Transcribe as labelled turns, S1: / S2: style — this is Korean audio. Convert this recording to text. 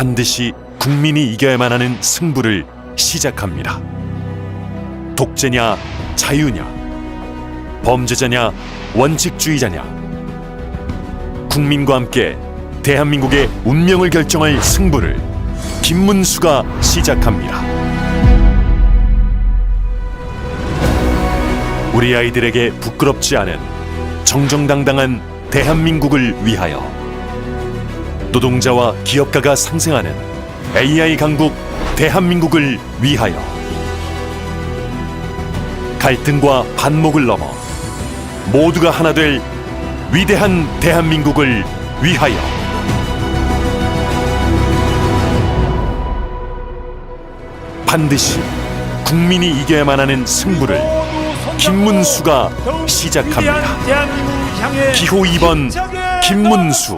S1: 반드시 국민이 이겨야만 하는 승부를 시작합니다. 독재냐 자유냐 범죄자냐 원칙주의자냐 국민과 함께 대한민국의 운명을 결정할 승부를 김문수가 시작합니다. 우리 아이들에게 부끄럽지 않은 정정당당한 대한민국을 위하여 노동자와 기업가가 상생하는 AI 강국 대한민국을 위하여 갈등과 반목을 넘어 모두가 하나 될 위대한 대한민국을 위하여. 반드시 국민이 이겨야만 하는 승부를 김문수가 시작합니다. 기호 2번 김문수